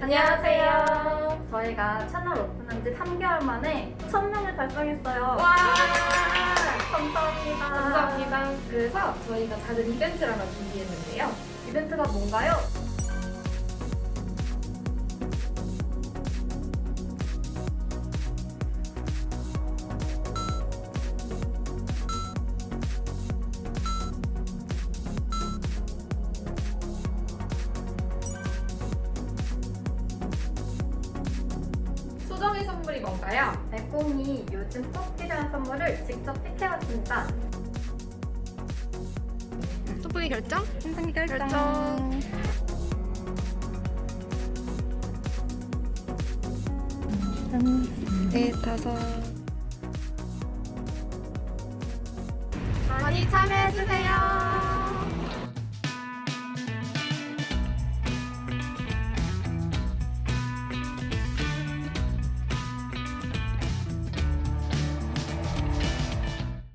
안녕하세요. 저희가 채널 오픈한 지 3개월 만에 1000명을 달성했어요. 와! 감사합니다. 감사합니다. 그래서 저희가 작은 이벤트를 하나 준비했는데요. 이벤트가 뭔가요? 수정의 선물이 뭔가요? 백공이 요즘 꼭 필요한 선물을 직접 픽해왔습니다. 선풍기 결정? 선생님 결정. 결정. 네, 다섯. 많이 참여해주세요.